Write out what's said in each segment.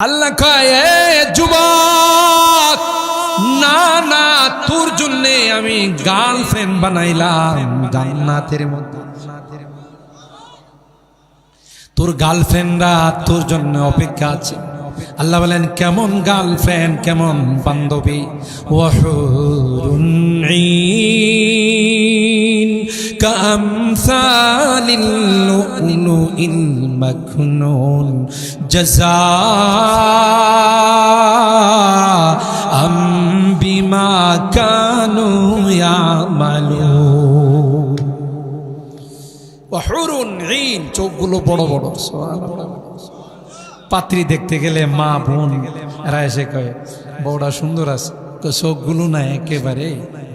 আল্লাহ কয়ে "এ যুবক না না তোর জন্যে আমি গার্লফ্রেন্ড বানাইলাম। জান্নাতের মধ্যে। তোর গার্লফ্রেন্ডরা তোর জন্য অপেক্ষা আছে। আল্লাহ বলেন, কেমন গার্লফ্রেন্ড, কেমন বান্ধবী? ওহরুন জজা বিমা কানু মালু ওহরুন চোখগুলো বড় বড়। সোয়াল পাত্রী দেখতে গেলে মা বোন এরা এসে কয়ে বউটা সুন্দর আছে কয়, চোখগুলো না একেবারে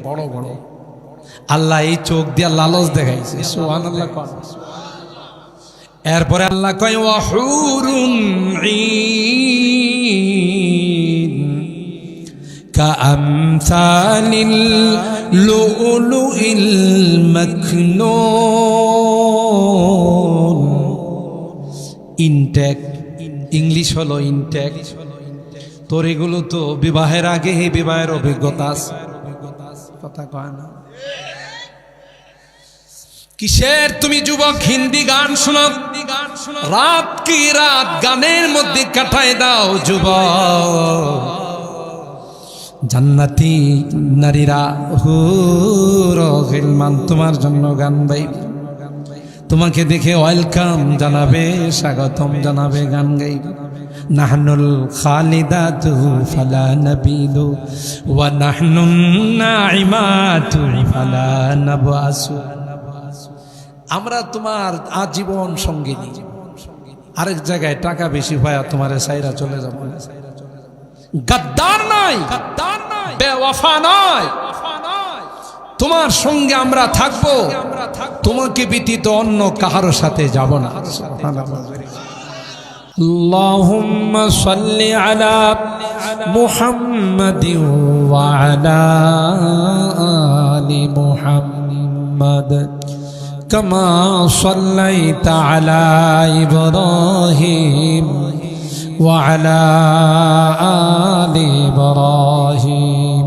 বড় বড় আল্লাহ এই চোখ দিয়া লালচ দেখাইছে সোহান আল্লাহ কন এরপরে আল্লাহ কয় অহরুন ঋণ كأمثال اللؤلؤ المكنون ইনটেক ইংলিশ হলো ইনটেক। তোর এগুলো তো বিবাহের আগে এই বিবাহের অভিজ্ঞতা আছে। কথা কয় না। কিসের তুমি যুবক হিন্দি গান শোনো রাত কি রাত গানের মধ্যে কাটায় দাও যুবক। জান্নাতি নারীরা হুর তোমার জন্য গান গাইবে। তোমাকে দেখে ওয়েলকাম জানাবে স্বাগতম জানাবে গান গাইবে নাহনুল খালিদাতু ফালা নাবিদু ওয়া নাহনুন নাইমাতু ফালা নাবাসু আমরা তোমার আজীবন সঙ্গিনী। আরেক জায়গায় টাকা বেশি পায় তোমার সাইরা চলে যাব। গাদ্দার নাই বেওয়াফা নয় তোমার সঙ্গে আমরা থাকবো তোমাকে ব্যতীত অন্য কাহারো সাথে যাব না اللهم صل على محمد وعلى آل محمد كما صليت على إبراهيم وعلى آل إبراهيم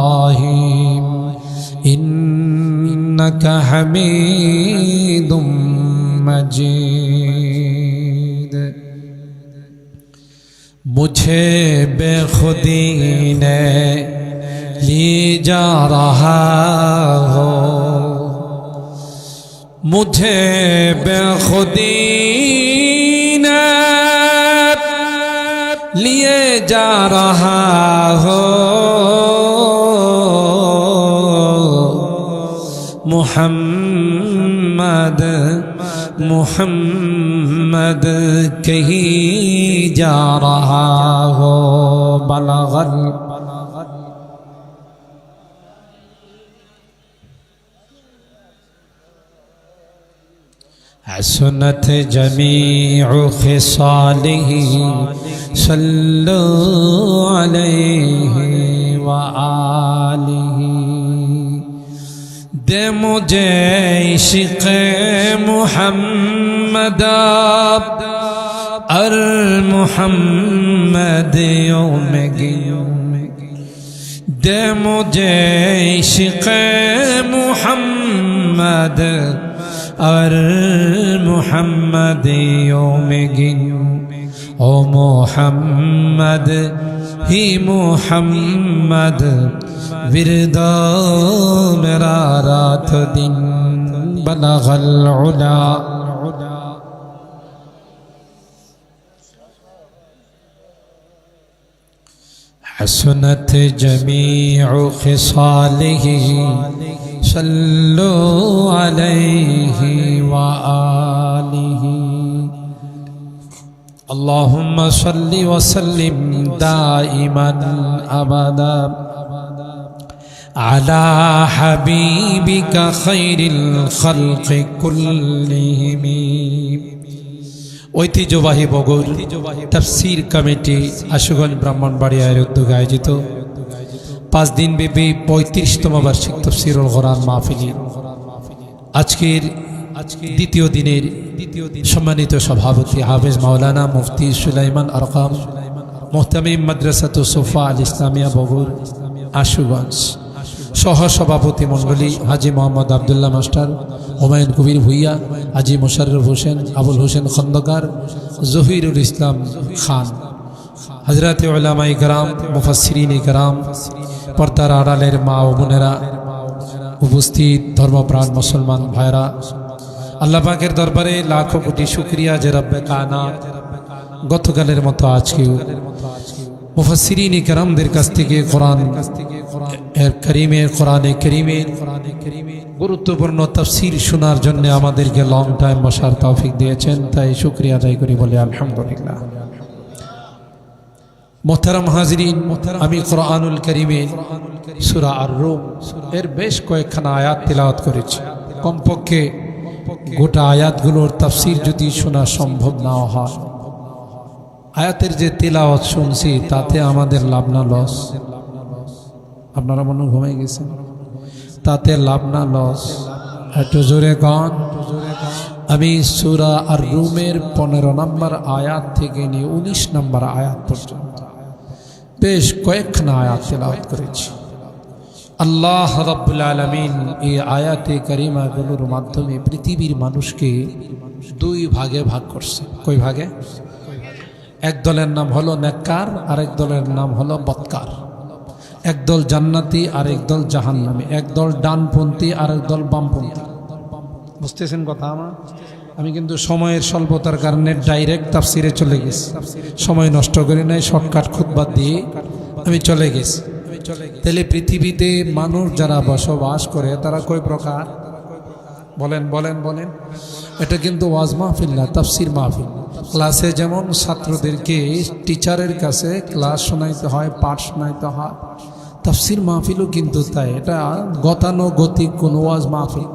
إنك حميد مجيد مجھے بے خودی نے لی جا رہا ہو مجھے بے خودی نے لیے جا رہا ہو محمد محمد کہی جا رہا ہو بلغل حسنت جميع خصاله صلوا عليه وآله دے مجھے عشق محمد ار محمد یوم گیوم دے مجھے عشق محمد اور محمد یوم گنو أو محمد ہی محمد ورد میرا رات دن بلغ العلا حسنت جميع خصاله صلوا عليه وآله اللهم صل وسلم دائما ابدا على حبيبك خير الخلق كلهم ঐতিহ্যবাহী বগর তাফসির কমিটি আশুগঞ্জ ব্রাহ্মণবাড়িয়ার উদ্যোগে আয়োজিত পাঁচ দিন ব্যাপী পঁয়ত্রিশতম বার্ষিক তফসিরুল কোরআন মাহফিলি আজকের দ্বিতীয় দিনের দ্বিতীয় দিন সম্মানিত সভাপতি হাফেজ মাওলানা মুফতি সুলাইমান আরকাম মোহতামিম মাদ্রাসাত সোফা আল ইসলামিয়া বগুর আশুগঞ্জ সহ সভাপতি মণ্ডলী হাজি মোহাম্মদ আবদুল্লাহ মাস্টার, হুমায়ুন কবির ভুইয়া, হাজি মোশাররফ হোসেন, আবুল হোসেন খন্দকার, জহিরুল ইসলাম খান। হজরত ওলামাই গ্রাম মুফাসরিন গ্রাম পর্দার আড়ালের মা ও বোনেরা, উপস্থিত ধর্মপ্রাণ মুসলমান ভাইরা আল্লাহ পাকের দরবারে লাখো কোটি শুক্রিয়া যে রব্বে কানা গতকালের মতো আজকেও। মুফাসরিন কেরামদের কাছ থেকে কোরআন এর করিমের কোরআনে করিমের গুরুত্বপূর্ণ তফসির শোনার জন্য আমাদেরকে লং টাইম বসার তৌফিক দিয়েছেন, তাই শুক্রিয়া আদায় করি বলে আলহামদুলিল্লাহ। মোহতারাম হাজরিন, আমি কোরআনুল করিমের সুরা আর রুম এর বেশ কয়েকখানা আয়াত তিলাওয়াত করেছি। কমপক্ষে গোটা আয়াতগুলোর তাফসির যদি শোনা সম্ভব না হয়। আয়াতের যে তিলাওয়াত শুনছি, তাতে আমাদের লাভ না লস আপনারা মনে ঘুমাই গেছেন। তাতে লাভ না লস। একটু জোরে কন আমি সুরা আর রুমের পনেরো নম্বর আয়াত থেকে নিয়ে উনিশ নম্বর আয়াত পর্যন্ত বেশ কয়েকখানা আয়াত তেলাওয়াত করেছি। আল্লাহ রাব্বুল আলামিন এই আয়াতে কারিমাগুলোর মাধ্যমে পৃথিবীর মানুষকে দুই ভাগে ভাগ করছে। কই ভাগে? এক দলের নাম হলো নেককার, আরেক দলের নাম হলো বৎকার। এক দল জান্নাতি আরেক একদল জাহান্নামী এক দল ডানপন্থী আরেক দল বামপন্থী। বুঝতেছেন কথা আমার? আমি কিন্তু সময়ের স্বল্পতার কারণে ডাইরেক্ট তাফসিরে চলে গেছি। সময় নষ্ট করি নাই শর্টকাট খুতবাদ দিয়ে আমি চলে গেছি। তাহলে পৃথিবীতে মানুষ যারা বসবাস করে, তারা কয় প্রকার? বলেন বলেন বলেন। এটা কিন্তু ওয়াজ মাহফিল না, তাফসির মাহফিল। ক্লাসে যেমন ছাত্রদেরকে টিচারের কাছে ক্লাস শোনাইতে হয়, পাঠ শোনাইতে হয় তাফসির মাহফিলও কিন্তু তাই। এটা গতানুগতিক কোন ওয়াজ মাহফিল।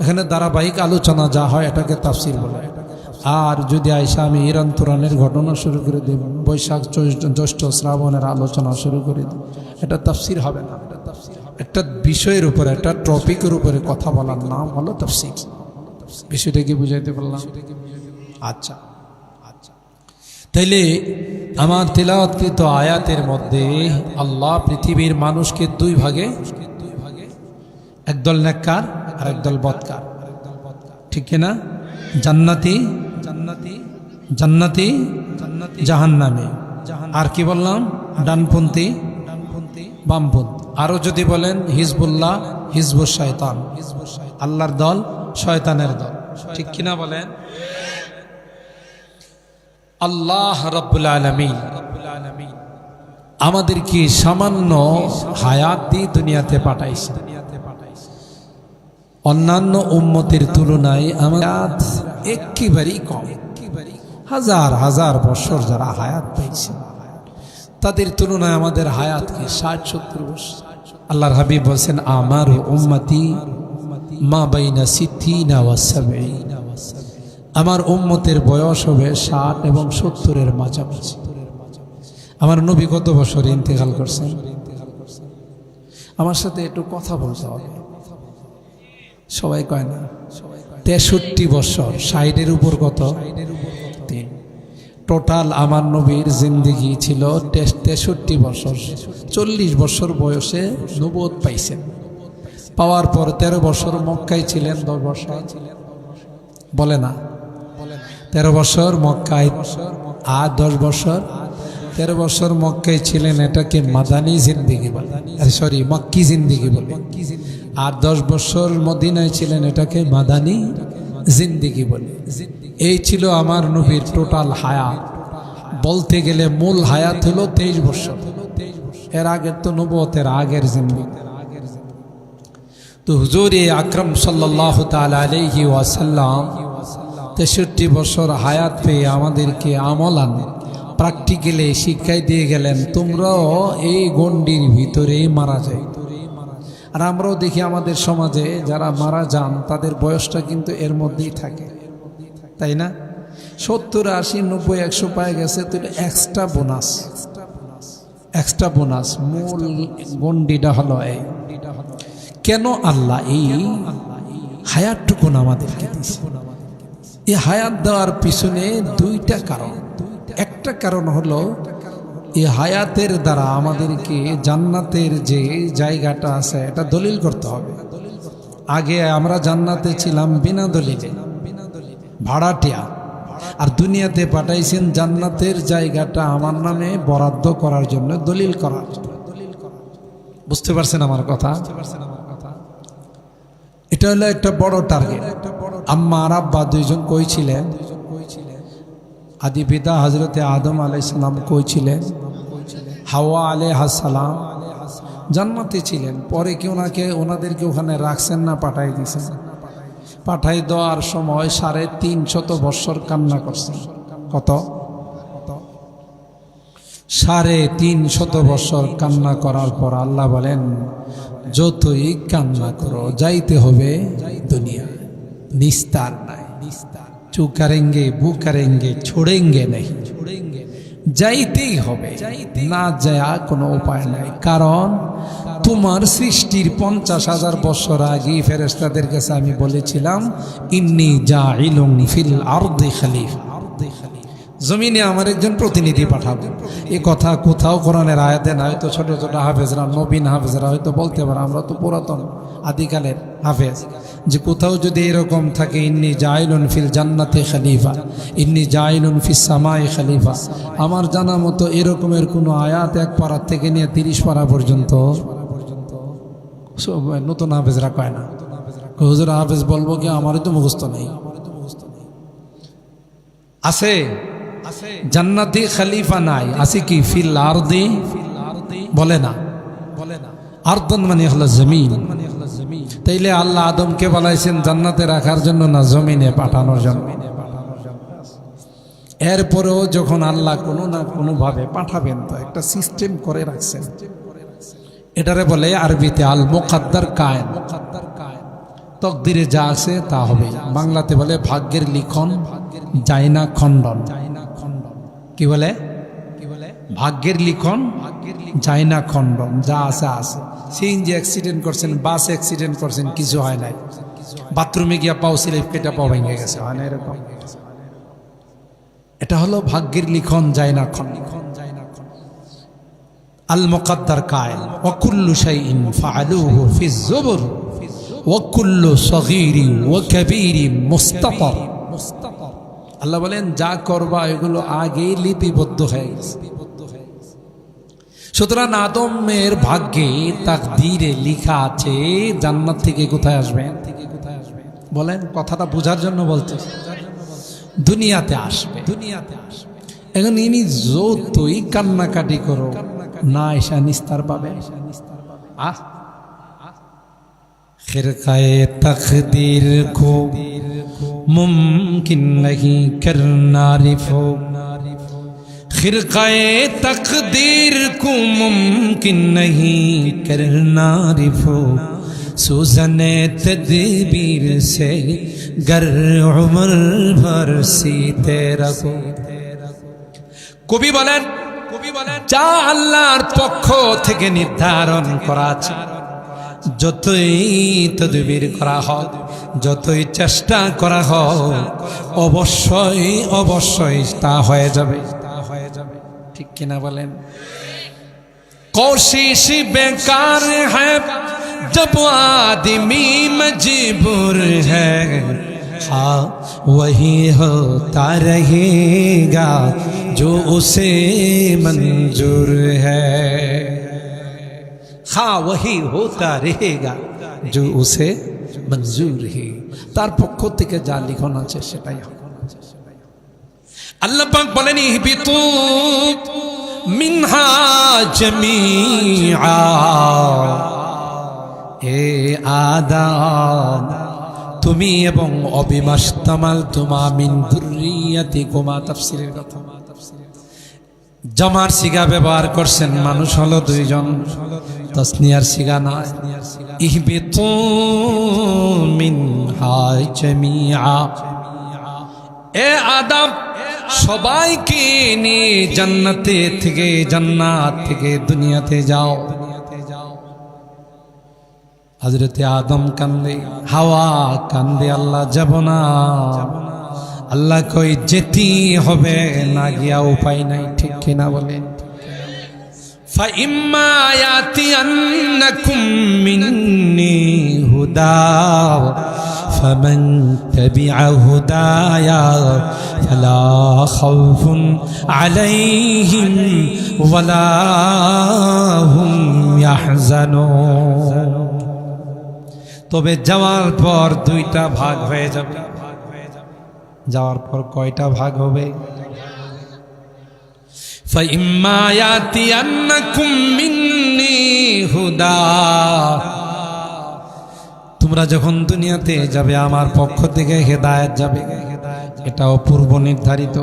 এখানে ধারাবাহিক আলোচনা যা হয় এটাকে তাফসির বলে। আর যদি আয়সা আমি ইরান তুরানের ঘটনা শুরু করে দিই, বৈশাখ জ্যৈষ্ঠ শ্রাবণের আলোচনা শুরু করে দিই, এটা তাফসির হবে না। একটা বিষয়ের উপরে, একটা টপিকের উপরে কথা বলার নাম হলো তাফসির। বিষয়টা কি বুঝাইতে পারলাম? আচ্ছা। তাইলে আমার তেলাওয়াতকৃত আয়াতের মধ্যে আল্লাহ পৃথিবীর মানুষকে দুই ভাগে, একদল নেককার আর একদল বৎকার। ঠিক কিনা? জান্নাতি জান্নাতি জান্নাতি জান্নাতি জাহান্নামে। আর কি বললাম? ডানপন্থী ডানপন্থী বামপন্থী। আরও যদি বলেন, হিজবুল্লাহ হিজবুর শয়তান। আল্লাহর দল, শয়তানের দল। ঠিক কিনা বলেন? আল্লাহ রব্বুল আলমিন আমাদেরকে সামান্য হায়াত দিয়ে দুনিয়াতে পাঠাইছে। অন্যান্য উম্মতের তুলনায় আমার একেবারেই কম। হাজার হাজার বছর যারা হায়াত পাইছে তাদের তুলনায় আমাদের হায়াত কি ষাট, সত্তর বছর। আল্লাহর হাবিব বলছেন, আমার উম্মতি মা বাইনা সিদ্ধিনা ওয়াসাবেইনা আমার উম্মতের বয়স হবে ষাট এবং সত্তরের মাঝামাঝি। আমার নবী কত বছর ইন্তেকাল করছেন? আমার সাথে একটু কথা বলতে হবে। সবাই কয় না? তেষট্টি বছর, ষাটের উপর কত? তিন। টোটাল আমার নবীর জিন্দিগি ছিল তেষট্টি বছর। চল্লিশ বছর বয়সে নবোধ পাইছেন। পাওয়ার পর তেরো বছর মক্কায় ছিলেন, দশ বছর। বলে না। তেরো বছর মক্কায় আর দশ বছর। তেরো বছর মক্কায় ছিলেন এটাকে মাদানি জিন্দিগি বলে? সরি মক্কি জিন্দিগি বলে। আর দশ বছর মদিনায় ছিলেন এটাকে মাদানি জিন্দিগি বলে? এই ছিল আমার নবীর টোটাল হায়াত বলতে গেলে মূল হায়াত হলো তেইশ বছর। এর আগের তো নবতের আগের জিন্দিগি। তো হুজুর আকরম সাল্লাহ তাল আলহি ওয়াসাল্লাম তেষট্টি বছর হায়াত পেয়ে আমাদেরকে আমলান প্র্যাকটিক্যালে শিক্ষায় দিয়ে গেলেন, তোমরাও এই গণ্ডির ভিতরেই মারা যায়। আর আমরাও দেখি আমাদের সমাজে যারা মারা যান, তাদের বয়সটা কিন্তু এর মধ্যেই থাকে। তাই না? সত্তর, আশি, নব্বই, একশো পায়ে গেছে তো এক্সট্রা বোনাস এক্সট্রা বোনাস মূল গণ্ডিটা হলো এই। কেন আল্লাহ এই হায়াতটুকুন আমাদেরকে দিছে এই হায়াত দেওয়ার পিছনে দুইটা কারণ। একটা কারণ হলো, এই হায়াতের দ্বারা আমাদেরকে জান্নাতের যে জায়গাটা আছে, এটা দলিল করতে হবে। আগে আমরা জান্নাতে ছিলাম বিনা দলিলে। ভাড়াটিয়া। আর দুনিয়াতে পাঠাইছেন জান্নাতের জায়গাটা আমার নামে বরাদ্দ করার জন্য দলিল করার। বুঝতে পারছেন আমার কথা? এটা হলো একটা বড় টার্গেট আম্মা আর আব্বা দুইজন কই ছিলেন আদি পিতা হজরতে আদম আলাইসালাম কই ছিলেন হাওয়া আলে হাসালাম জান্নাতে ছিলেন, পরে কি ওনাকে ওনাদেরকে ওখানে রাখছেন না, পাঠাই দিয়েছেন পাঠাই দেওয়ার সময় সাড়ে তিন শত বৎসর কান্না করছেন। কত? সাড়ে তিন শত বৎসর কান্না করার পর আল্লাহ বলেন, যতই কান্না করো, যাইতে হবে দুনিয়া নিস্তার নাই। নিস্তার চু করেঙ্গে বু করেঙ্গে ছোড়েঙ্গে নেই। ছোড়েঙ্গে যাইতেই হবে। না যায়া কোনো উপায় নাই। কারণ তোমার সৃষ্টির পঞ্চাশ হাজার বছর আগে ফেরেস্তাদের কাছে আমি বলেছিলাম, ইন্নি যা ইলং ফিল আর খালিফা। জমিনে আমার একজন প্রতিনিধি পাঠাবো। এ কথা কোথাও কোরআনের আয়াতে না হয়তো ছোট ছোট হাফেজরা, নবীন হাফেজরা হয়তো বলতে পারে, আমরা তো পুরাতন আদিকালের হাফেজ। যে কোথাও যদি এরকম থাকে, ইন্নি জাইলুন ফিল জান্নাতে খালিফা, ইন্নি জাইলুন ফিস সামাই খালিফা। আমার জানা মতো এরকমের কোনো আয়াত এক পাড়ার থেকে নিয়ে তিরিশ পাড়া পর্যন্ত নতুন হাফেজরা কয় না। হুজুর, হাফেজ বলব কি, আমারই তো মুখস্থ নেই। আছে। জান্নাতি খালিফা নাই। আছে কি? ফিল আরদি? বলে না। বলে না। আর্দন মানে হলো জমিন। তাইলে আল্লাহ আদমকে বলাইছেন জান্নাতে রাখার জন্য না জমিনে পাঠানোর জন্য? এরপরেও যখন আল্লাহ কোনো না কোনো ভাবে পাঠাবেন তো একটা সিস্টেম করে রাখছেন। এটারে বলে আরবিতে আল মোকাদ্দার কায়ন তকদিরে যা আছে তা হবে। বাংলাতে বলে ভাগ্যের লিখন যায় না খণ্ডন। কি বলে? কি বলে ভাগ্যের লিখন ভাগ্যের যায় না খণ্ডন যা আছে আছে। সিএনজি অ্যাক্সিডেন্ট করছেন বাস অ্যাক্সিডেন্ট করছেন কিছু হয় নাই। বাথরুমে গিয়া পাও স্লিপ কেটে পাও ভেঙে গেছে। হয় না এরকম। এটা হলো ভাগ্যের লিখন যায় না খন আল মুকাদ্দার কায়েল ওয়াকুল্লু শাইইন ফাআলুহু ফি যুবর ওয়াকুল্লু সগীরি ওয়া কাবীরি মুস্তাতার। আল্লাহ বলেন, যা করবা, এগুলো আগেই লিপিবদ্ধ হয়ে গেছে। সুতরাং আদমের ভাগ্যে তাক ধীরে লিখা আছে, জান্নাত থেকে কোথায় আসবেন থেকে কোথায় আসবেন বলেন, কথাটা বোঝার জন্য বলতে দুনিয়াতে আসবে। দুনিয়াতে আসবে এখন ইনি যতই কান্নাকাটি করো না এসা নিস্তার পাবে। খেরকায়ে তখদির খুব। ممکن نہیں کرنا رفو خرقۂ تقدیر کو ممکن نہیں کرنا رفو سوزن تدبیر سے گر عمر بھر سیتے رکھو کو بھی কবি جا اللہ আল্লাহর تھے گنی دارن کراچے যতই তদবির করা হোক যতই চেষ্টা করা হোক অবশ্যই অবশ্যই তা হয়ে যাবে তা হয়ে যাবে ঠিক কিনা বলেন कोशिश बेकार है जब आदमी मजबूर है हाँ वही होता रहेगा जो उसे मंजूर है খা ওহি হোতা রেহেগা। জু উসে মঞ্জুর হি। তার পক্ষ থেকে যা লিখন আছে সেটাই আল্লাহ পাক বলেন ইহবিতু মিনহা জামিআ। এ আদাম তুমি এবং অবিমাস তামাল তোমা মিন দুর্রিয়াতি কোমা তাফসিরের কথা। জমার সিগা ব্যবহার করছেন মানুষ হলো দুইজন। তসনিয়ার সিগা না ইহবিতু মিন হাই জামিআ। এ আদম, সবাইকে নিয়ে জান্নাতে থেকে, জান্নাত থেকে দুনিয়াতে যাও। হজরতে আদম কান্দে, হাওয়া কান্দে, আল্লাহ যাব না। আল্লাহ কই যেতে হবে না, গিয়া উপায় নাই, ঠিক কিনা বলেন? فإما يأتينكم مني هدى فمن تبع هدايا فلا خوف عليهم ولا هم يحزنون তবে যাওয়ার পর দুইটা ভাগ হয়ে যাবে যাওয়ার পর কয়টা ভাগ হবে فإما يأتينكم مني هدى তোমরা যখন দুনিয়াতে যাবে আমার পক্ষ থেকে হেদায়েত যাবে এটাও পূর্ব নির্ধারিত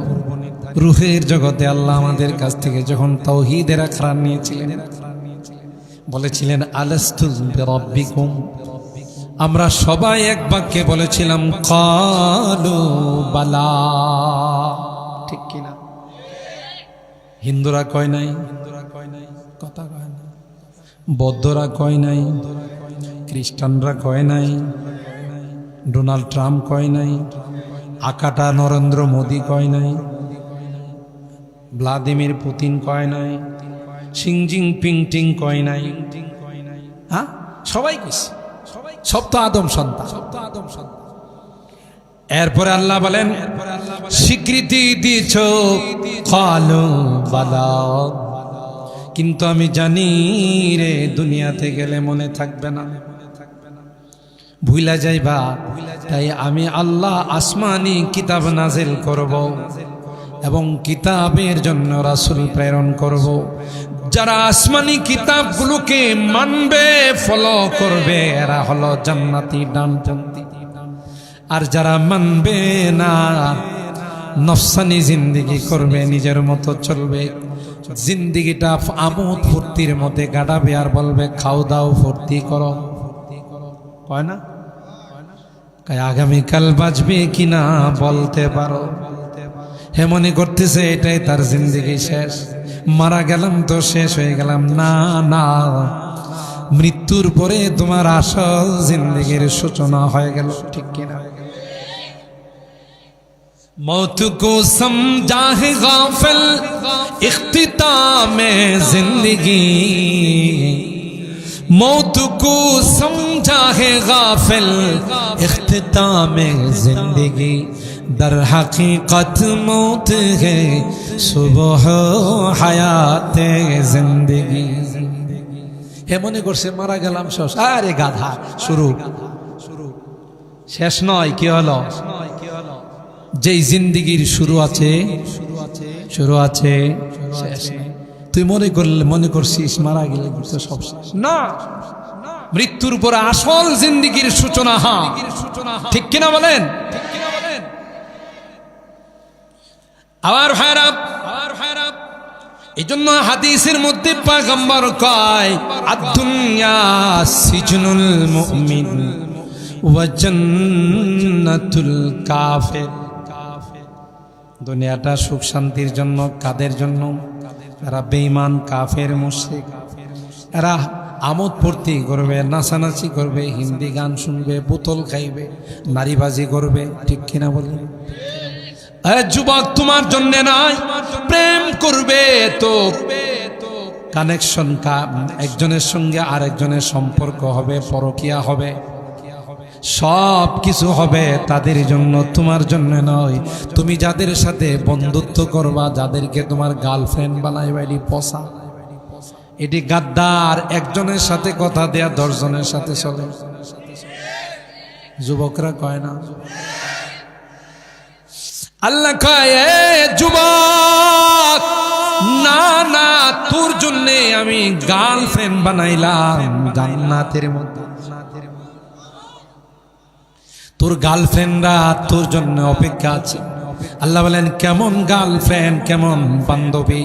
রুহের জগতে আল্লাহ আমাদের কাছ থেকে যখন তৌহিদের আখরান নিয়েছিলেন বলেছিলেন আলাস্তুল বিরাব্বিকুম আমরা সবাই এক বাক্যে বলেছিলাম কালু বালা ঠিক কিনা হিন্দুরা কয় নাই? কথা কয় নাই। বৌদ্ধরা কয় নাই? খ্রিস্টানরা কয় নাই? ডোনাল্ড ট্রাম্প কয় নাই? আকাটা নরেন্দ্র মোদী কয় নাই? ভ্লাদিমির পুতিন কয় নাই? সিংজিং পিং টিং কয় নাই? হ্যাঁ? সবাই কইছে। সব তো আদম সন্তান সব তো আদম সন্তান। এরপরে আল্লাহ বলেন, স্বীকৃতি দিয়েছ, কালো বালা। কিন্তু আমি জানি রে, দুনিয়াতে গেলে মনে থাকবে না। ভুলা যাইবা, তাই আমি আল্লাহ আসমানি কিতাব নাজিল করব এবং কিতাবের জন্য রাসুল প্রেরণ করব। যারা আসমানি কিতাবগুলোকে মানবে ফলো করবে, এরা হলো জান্নাতি ডানপন্থী। আর যারা মানবে না, নফসানি জিন্দিগি করবে, নিজের মতো চলবে। জিন্দিগিটা আমোদ ফুর্তির মধ্যে গাড়াবে আর বলবে, খাও দাও, ফুর্তি করো। কয় না? আগামীকাল বাঁচবে কিনা বলতে পারো। হে মনে করতেছে, এটাই তার জিন্দিগি শেষ। মারা গেলাম তো শেষ হয়ে গেলাম। না না। মৃত্যুর পরে তোমার আসল জিন্দিগির সূচনা হয়ে গেল, ঠিক কিনা? मौत को समझा है गाफिल इख्तिताम जिंदगी मौत को समझा है गाफिल इख्तिताम जिंदगी दर हकीकत मौत है सुबह हयात जिंदगी হে মনে করছে মারা গেলাম শেষ আরে গাধা শুরু শুরু শেষ নয় কি হলো যেই জিন্দিগির শুরু আছে শুরু আছে শেষ তুই মনে করলে মনে করছিস মারা গেলে সব শেষ। না। মৃত্যুর পরে আসল জিন্দিগির সূচনা হা। ঠিক কিনা বলেন? আবার ভাইরাপ আবার ভাইরাপ এই জন্য হাদিসের মধ্যে পাগম্বর কয় আদুনিয়া সিজনুল মুমিন ওয়া জান্নাতুল কাফির। দুনিয়াটা সুখ শান্তির জন্য, কাদের জন্য? এরা বেঈমান, কাফের, মুশরিক। এরা আমোদ ফুর্তি করবে, নাচানাচি করবে, হিন্দি গান শুনবে, বোতল খাইবে, নারীবাজি করবে, ঠিক কিনা বলি যুবক, তোমার জন্য নাই, প্রেম করবে তো কানেকশন একজনের সঙ্গে আরেকজনের সম্পর্ক হবে, পরকিয়া হবে। সব কিছু হবে তাদের জন্য, তোমার জন্য নয়। তুমি যাদের সাথে বন্ধুত্ব করবা, যাদেরকে তোমার গার্লফ্রেন্ড বানাই বাইলি পসা। এটি গাদ্দার, একজনের সাথে কথা দেয়া, দশজনের সাথে চলে। যুবকরা কয় না? আল্লাহ কয়, "এ যুবক, না না, তোর জন্যে আমি গার্লফ্রেন্ড বানাইলাম জান্নাতের মধ্যে। তোর গার্লফ্রেন্ডরা তোর জন্য অপেক্ষা আছে। আল্লাহ বলেন, কেমন গার্লফ্রেন্ড, কেমন বান্ধবী?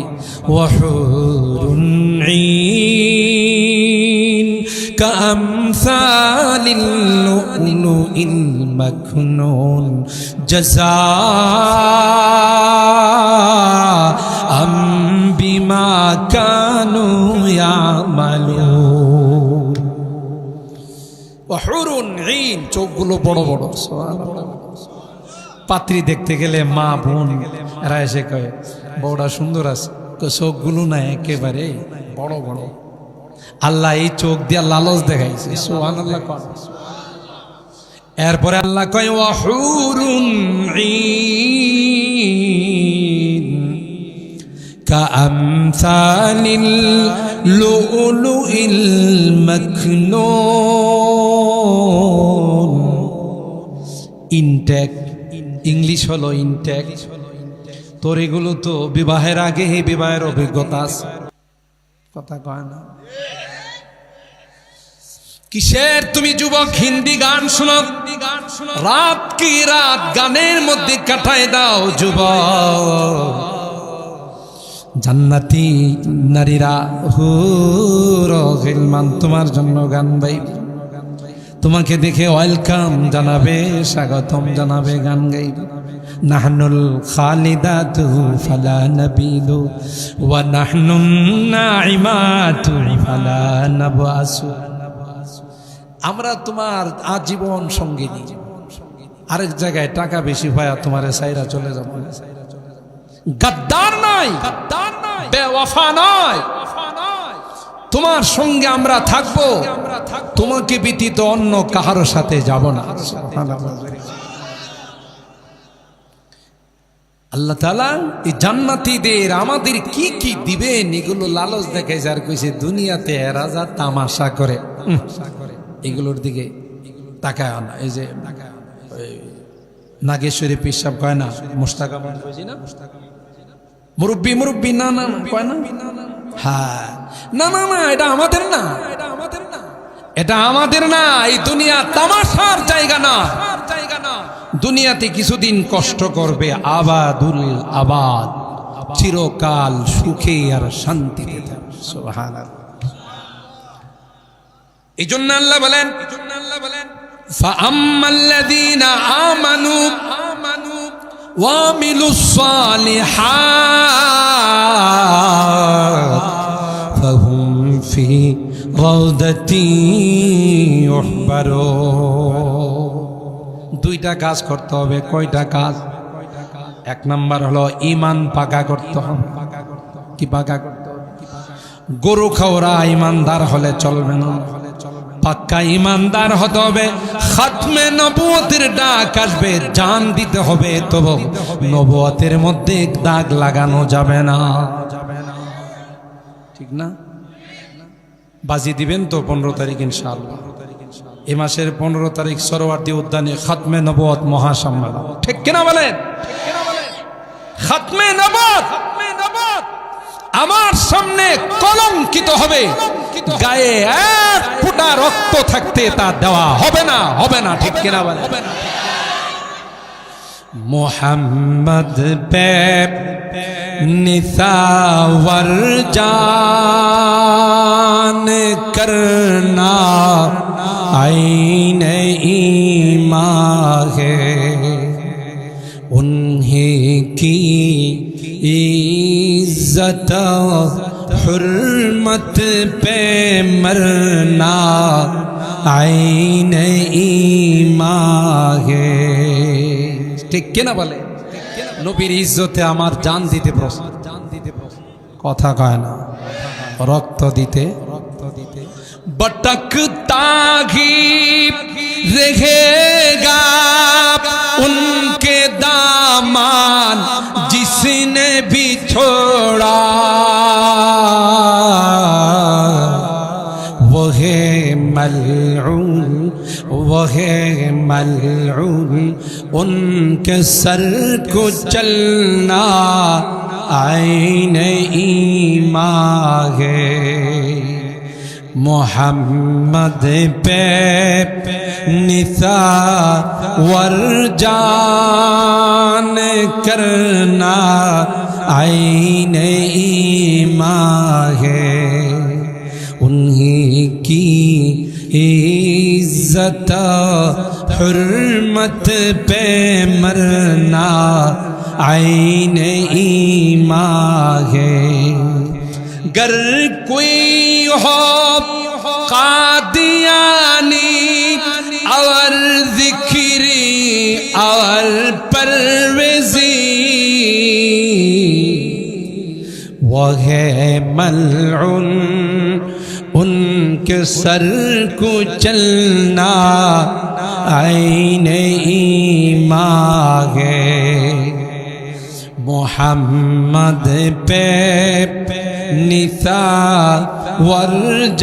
মাকনুন জাযাআম বিমা কানু ইয়ামালুন ওয়াহুরুন ঈন চোখগুলো বড় বড় সুবহানাল্লাহ পাত্রী দেখতে গেলে মা বোন এরা এসে কয়ে বউটা সুন্দর আছে তো চোখগুলো না একেবারে বড় বড় আল্লাহ এই চোখ দিয়া লালচ দেখাইছে সোহান আল্লাহ কন এরপরে আল্লাহ কয় ওয়াহুরুন ঈন كأمثال اللؤلؤ المكنون ইনটেক ইংলিশ হলো ইনটেক। তোর এগুলো তো বিবাহের আগে এই বিবাহের অভিজ্ঞতা আছে। কথা কয় না। কিসের তুমি যুবক হিন্দি গান শোনো? রাত কি রাত গানের মধ্যে কাটায় দাও যুবক। জান্নাতি নারীরা হুর গিলমান তোমার জন্য গান গাই তোমাকে দেখে ওয়েলকাম জানাবে স্বাগতম জানাবে গান গাইবে। নাহনুল খালিদাতু ফালা নাবিদু ওয়া নাহনুন নাইমাতু ফালা নাবাসু আমরা তোমার আজীবন সঙ্গিনী। আরেক জায়গায় টাকা বেশি পায় তোমার সাইরা চলে যাব। গাদ্দার নাই গাদ্দার নাই। বেওয়াফা নয় তোমার সঙ্গে আমরা থাকব। তোমাকে ব্যতীত অন্য কাহারো সাথে যাব না। আল্লাহ তালা এই জান্নাতিদের আমাদের কি কি দিবেন এগুলো লালচ দেখে যার কইছে, দুনিয়াতে যা তামাশা করে। এগুলোর দিকে তাকায় না এই যে নাগেশ্বরী পিসাব কয় না, মুস্তাকা না? মুরব্বী মুরব্বী, না না কয় না? হ্যাঁ। না না না, এটা আমাদের না। এটা আমাদের না, এই দুনিয়া তামাশার জায়গা না। দুনিয়াতে কিছুদিন কষ্ট করবে আবাদুল আবাদ। চিরকাল সুখে আর শান্তিতে এই জন্য আল্লাহ বলেন এই জন্য আল্লাহ বলেন আমানু وعملوا الصالحات فهم في روضة يحبرون দুইটা কাজ করতে হবে কয়টা কাজ এক নাম্বার হলো ইমান পাকা করতে হবে কি পাকা করতে হবে গরু খাওয়া ইমানদার হলে চলবে না পাক্কা ইমানদার হতে হবে। খাতমে নবুয়তের ডাক আসবে, জান দিতে হবে, তবু নবুয়তের মধ্যে দাগ লাগানো যাবে না। ঠিক না? বাজি দিবেন তো পনেরো তারিখ ইনশাআল্লাহ। এ মাসের পনেরো তারিখ সরোয়ার্দী উদ্যানে খাতমে নবত মহাসম্মেলন। ঠিক কিনা বলেন? খাতমে নবত আমার সামনে কলঙ্কিত হবে। গায়ে এক ফুটা রক্ত থাকতে তা দেওয়া হবে না হবে না, ঠিক কিনা বলে? না মোহাম্মদ পে নিসাওয়ার জান করনা আইন ঈমা হে इज्जत हुर्मत पे मरना आईन ईमा है ঠিক কিনা বলে নবীর ইজ্জতে আমার জান দিতে প্রশ্ন জান দিতে প্রশ্ন কথা কয় না রক্ত দিতে রক্ত দিতে बटकता ही रहेगा उनके दामान जिसने भी छोड़ा वो है मलऊन वो है मलऊन उनके सर को चलना आईन ईमा है محمد پہ نسا ور جان کرنا آئین ایمان ہے۔ انہی کی عزت حرمت پہ مرنا آئین ایمان ہے۔ گر کوئی ہو قادیانی اور ذکری اور پرویزی وہ ہے ملعن ان کے سر کو چلنا آئین ایمان ہے محمد پہ نساء ورجان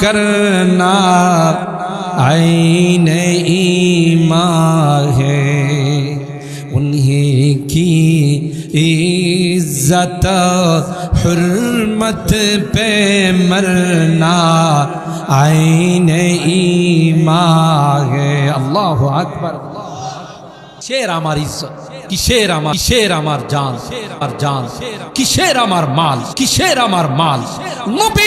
کرنا عین ایمان ہے انہیں کی عزت حرمت پہ مرنا عین ایمان ہے اللہ اکبر شیر ہماری عزت কিসের আমার? কিসের আমার জান? আর জান? কিসের আমার মাল? কিসের আমার মাল? নবী